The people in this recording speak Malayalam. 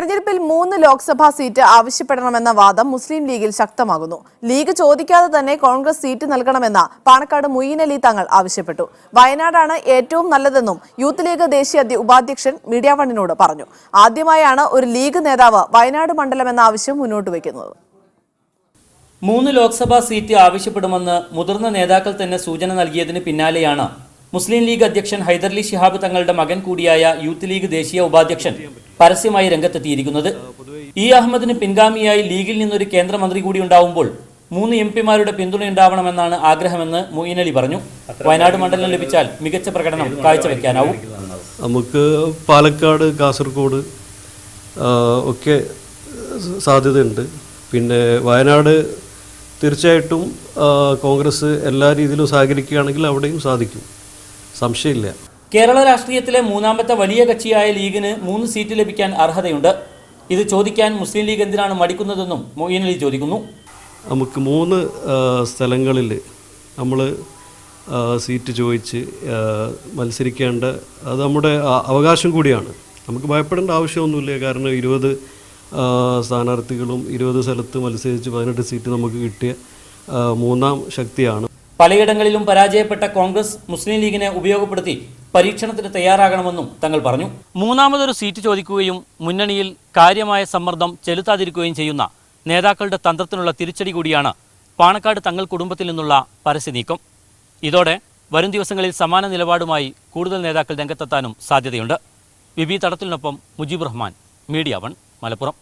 തെരഞ്ഞെടുപ്പിൽ മൂന്ന് ലോക്സഭാ സീറ്റ് ആവശ്യപ്പെടണമെന്ന വാദം മുസ്ലിം ലീഗിൽ ശക്തമാകുന്നു. ലീഗ് ചോദിക്കാതെ തന്നെ കോൺഗ്രസ് സീറ്റ് നൽകണമെന്ന പാണക്കാട് മുയ്യീൻ അലി തങ്ങൾ ആവശ്യപ്പെട്ടു. വയനാടാണ് ഏറ്റവും നല്ലതെന്നും യൂത്ത് ലീഗ് ദേശീയ ഉപാധ്യക്ഷൻ മീഡിയ വണ്ണിനോട് പറഞ്ഞു. ആദ്യമായാണ് ഒരു ലീഗ് നേതാവ് വയനാട് മണ്ഡലം എന്ന ആവശ്യം മുന്നോട്ട് വയ്ക്കുന്നത്. മൂന്ന് ലോക്സഭാ സീറ്റ് ആവശ്യപ്പെടുമെന്ന് മുതിർന്ന നേതാക്കൾ തന്നെ സൂചന നൽകിയതിന് പിന്നാലെയാണ് മുസ്ലിം ലീഗ് അധ്യക്ഷൻ ഹൈദർലി ശിഹാബ് തങ്ങളുടെ മകൻ കൂടിയായ യൂത്ത് ലീഗ് ദേശീയ ഉപാധ്യക്ഷൻ പരസ്യമായി രംഗത്തെത്തിയിരിക്കുന്നത്. ഇ അഹമ്മദിന് പിൻഗാമിയായി ലീഗിൽ നിന്നൊരു കേന്ദ്രമന്ത്രി കൂടി ഉണ്ടാവുമ്പോൾ മൂന്ന് എം പിമാരുടെ പിന്തുണയുണ്ടാവണമെന്നാണ് ആഗ്രഹമെന്ന് മൊയ്ൻ അലി പറഞ്ഞു. വയനാട് മണ്ഡലം ലഭിച്ചാൽ മികച്ച പ്രകടനം കാഴ്ചവെക്കാനാവും. നമുക്ക് പാലക്കാട് കാസർഗോഡ് ഒക്കെ സാധ്യതയുണ്ട്. പിന്നെ വയനാട് തീർച്ചയായിട്ടും കോൺഗ്രസ് എല്ലാ രീതിയിലും സഹകരിക്കുകയാണെങ്കിൽ അവിടെയും സാധിക്കും. സംശയമില്ല. കേരള രാഷ്ട്രീയത്തിലെ മൂന്നാമത്തെ വലിയ കക്ഷിയായ ലീഗിന് മൂന്ന് സീറ്റ് ലഭിക്കാൻ അർഹതയുണ്ട്. ഇത് ചോദിക്കാൻ മുസ്ലിം ലീഗ് എന്തിനാണ് മടിക്കുന്നതെന്നും മൊയ്യൻ അലി ചോദിക്കുന്നു. നമുക്ക് മൂന്ന് സ്ഥലങ്ങളിൽ നമ്മൾ സീറ്റ് ചോദിച്ച് മത്സരിക്കേണ്ട അത് നമ്മുടെ അവകാശം കൂടിയാണ്. നമുക്ക് ഭയപ്പെടേണ്ട ആവശ്യമൊന്നുമില്ല. കാരണം ഇരുപത് സ്ഥാനാർത്ഥികളും ഇരുപത് സ്ഥലത്ത് മത്സരിച്ച് പതിനെട്ട് സീറ്റ് നമുക്ക് കിട്ടിയ മൂന്നാം ശക്തിയാണ്. പലയിടങ്ങളിലും പരാജയപ്പെട്ട കോൺഗ്രസ് മുസ്ലിം ലീഗിനെ ഉപയോഗപ്പെടുത്തി. പരീക്ഷണത്തിന് തയ്യാറാകണമെന്നും തങ്ങൾ പറഞ്ഞു. മൂന്നാമതൊരു സീറ്റ് ചോദിക്കുകയും മുന്നണിയിൽ കാര്യമായ സമ്മർദ്ദം ചെലുത്താതിരിക്കുകയും ചെയ്യുന്ന നേതാക്കളുടെ തന്ത്രത്തിനുള്ള തിരിച്ചടി കൂടിയാണ് പാണക്കാട് തങ്ങൾ കുടുംബത്തിൽ നിന്നുള്ള പരസ്യ നീക്കം. ഇതോടെ വരും ദിവസങ്ങളിൽ സമാന നിലപാടുമായി കൂടുതൽ നേതാക്കൾ രംഗത്തെത്താനും സാധ്യതയുണ്ട്. വിബി തടത്തിനൊപ്പം മുജീബ് റഹ്മാൻ മീഡിയ വൺ മലപ്പുറം.